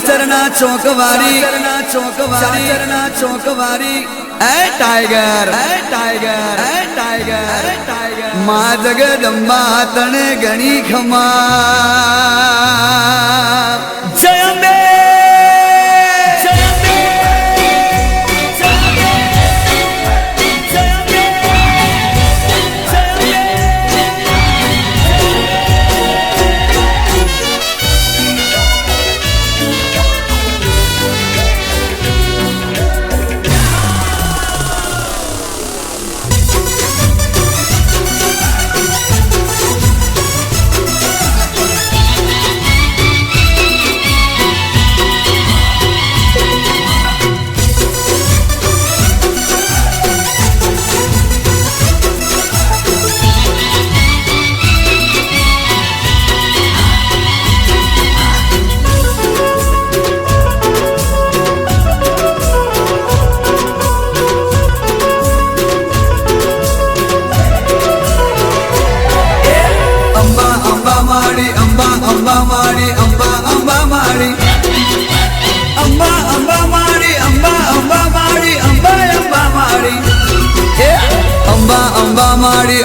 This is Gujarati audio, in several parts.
ચાચરના ચોકવારી ચોકવારી. ચોકવારી. એ ટાઈગર એ ટાઈગર એ ટાઈગર. એ ટાઈગર. મા જગદંબા તણે ગણી ખમા.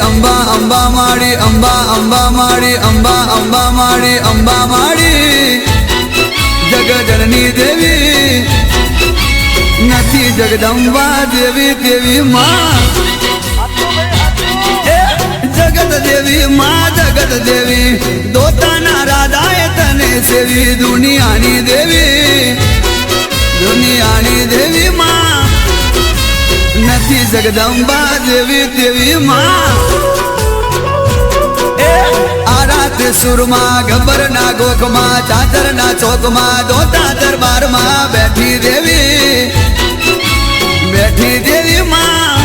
અંબા અંબા માડી અંબા અંબા માડી અંબા અંબા માડી અંબા માડી જગજનની દેવી, નથી જગદંબા દેવી દેવી માં. જગત દેવી માં, જગત દેવી. દોતાના રાધાએ તને સેવી દુનિયાની દેવી. દુનિયાની દેવી માં. નથી જગદંબા દેવી દેવી માં એ આ રાતે સુરમાં ગબ્બરના ગોખમાં ચાદરના ચોકમાં દોતા દરબારમાં બેઠી દેવી બેઠી દેવી માં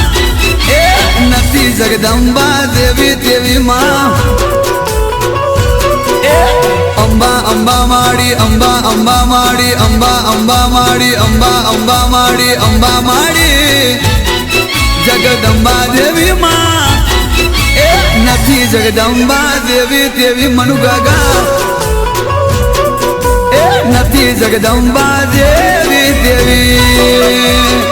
એ નથી જગદંબા દેવી દેવી માં એ અંબા અંબા માડી અંબા અંબા માડી અંબા અંબા માડી અંબા અંબા માડી અંબા માડી જગદંબા દેવી માં એ નથી જગદંબા દેવી દેવી મનુ ગાગા એ નથી જગદંબા દેવી દેવી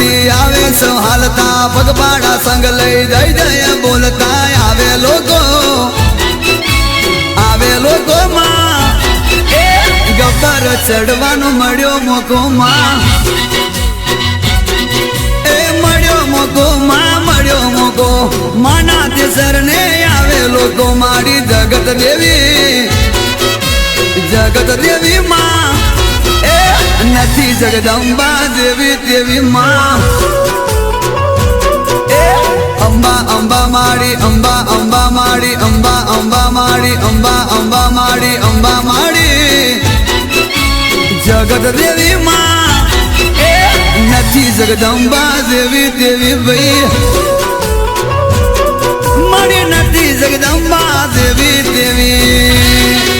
રે આવે હાલતા પગપાળા સંગ લઈ જઈ જય બોલતા આવે લોકો. આવે લોકો માં ગબ્બર ચડવાનો મળ્યો મોકો માં એ મળ્યો મોકો મળ્યો મોકો. માના તે સરને આવે મારી જગત દેવી. જગત દેવી માં નથી જગદંબા દેવી દેવી માં. અંબા અંબા માડી અંબા અંબા માડી અંબા અંબા માડી અંબા અંબા માડી અંબા માડી જગત દેવી માં. નથી જગદંબા દેવી દેવી ભાઈ મળી નથી જગદંબા દેવી દેવી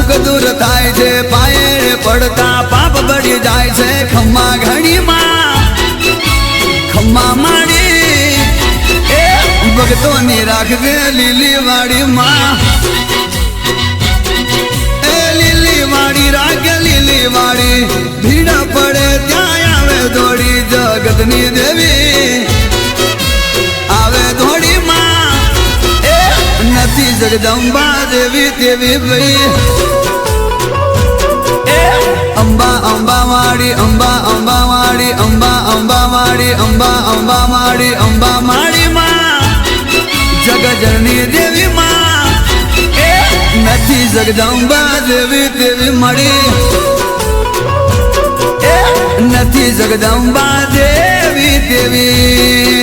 દુઃખ દૂર થાય છે, પાયે પડતા પાપ બળી જાય છે. ખમ્મા ઘડીમાં, ખમ્મા માડી, એ ભક્તોની રાખજે લીલી વાડી માં એ લીલી વાડી રાખ લીલી જગદંબા દેવી દેવી ભાઈ. અંબા અંબા માડી અંબા અંબા માડી અંબા અંબા માડી અંબા અંબા માડી અંબા માડી માં. જગજનની દેવી માં. નથી જગદંબા દેવી દેવી મળી. નથી જગદંબા દેવી દેવી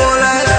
volar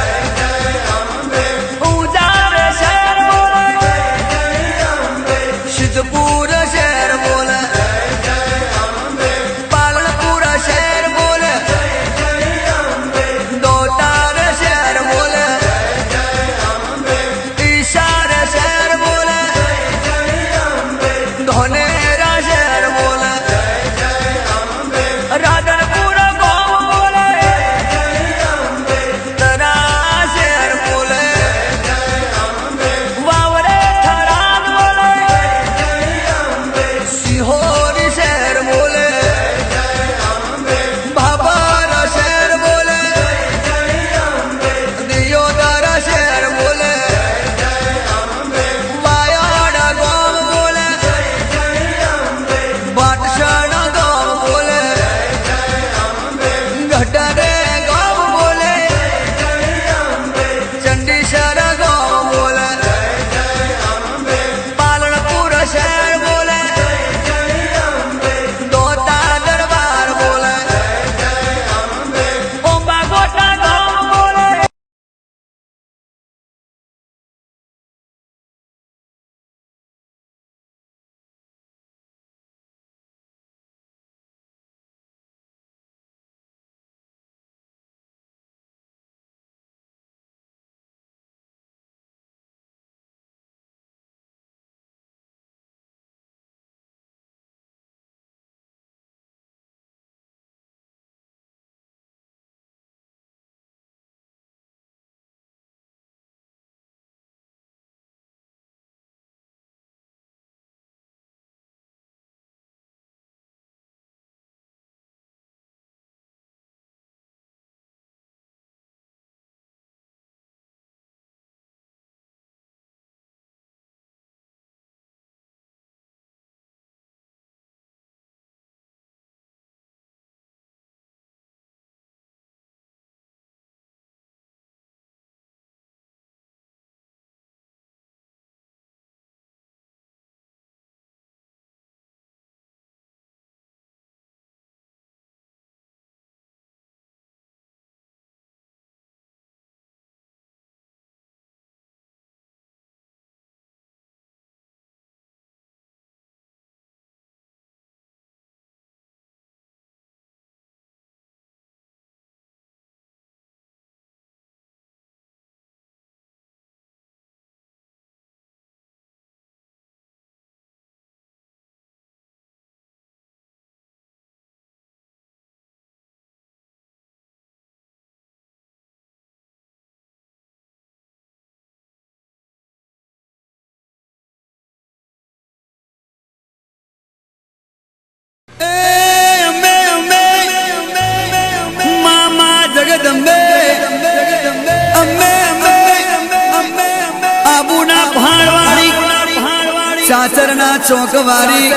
સાચરના ચોકવારી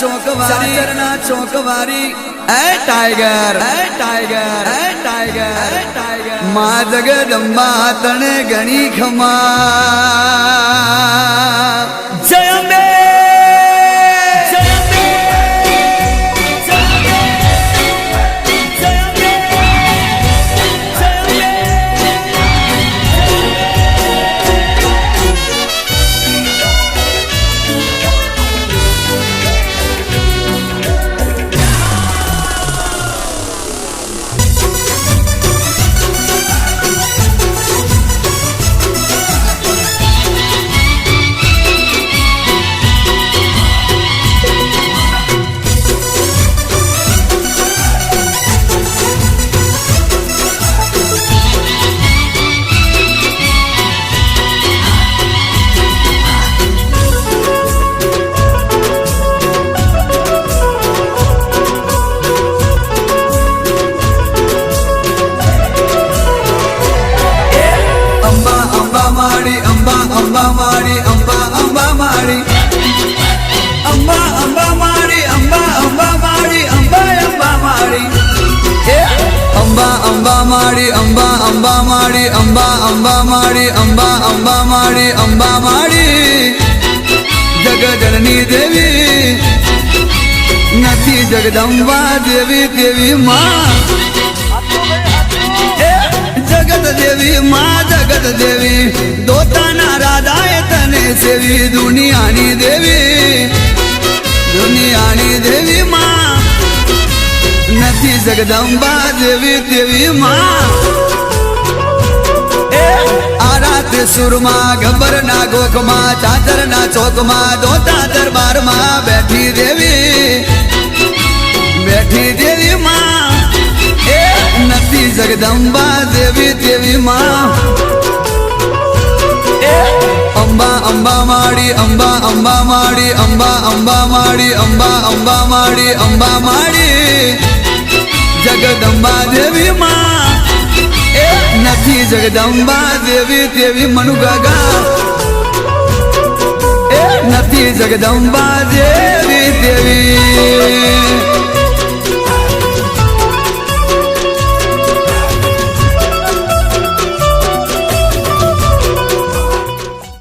ચોકવારી ચોકવારી. એ ટાઈગર એ ટાઈગર એ ટાઈગર ટાઈગર. મા જગદંબા તણે ગણી ખમા અંબા અંબા માડી અંબા અંબા મારી. અંબા અંબા મારી, અંબા અંબા મારી, અંબા અંબા મારી. અંબા અંબા મારી, અંબા અંબા મારી, અંબા અંબા મારી, અંબા અંબા મારી અંબા મારી. જગજનની દેવી, નથી જગદંબા દેવી દેવી માં. દેવી માં, જગત દેવી દોતાના રાધાએ તને સેવી દુનિયાની દેવી દુનિયાની દેવી માં નથી જગદંબા દેવી દેવી માં એ આ રાતે સુરમાં ગબ્બરના ગોખમાં ચાદરના ચોકમાં દોતા દરબારમાં બેઠી દેવી બેઠી દેવી માં એ નથી જગદંબા દેવી દેવી માં એ અંબા અંબા માડી, અંબા અંબા માડી, અંબા અંબા માડી, અંબા અંબા માડી અંબા માડી. જગદંબા દેવી માં. નથી જગદંબા દેવી દેવી મનુ ગાગા નથી જગદંબા દેવી દેવી